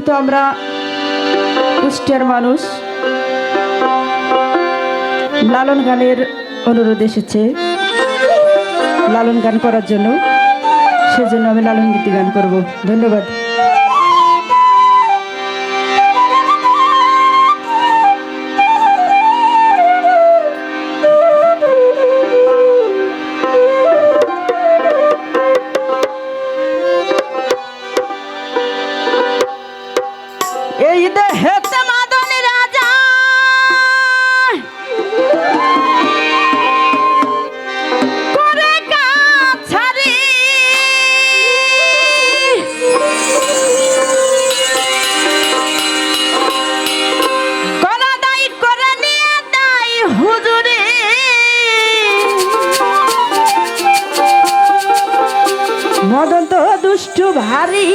যেহেতু আমরা কুষ্টিয়ার মানুষ, লালন গানের অনুরোধ এসেছে। লালন গান করার জন্য, সেজন্য আমি লালন গীতি গান করব। ধন্যবাদ। মদন তো দুষ্টু ভারী।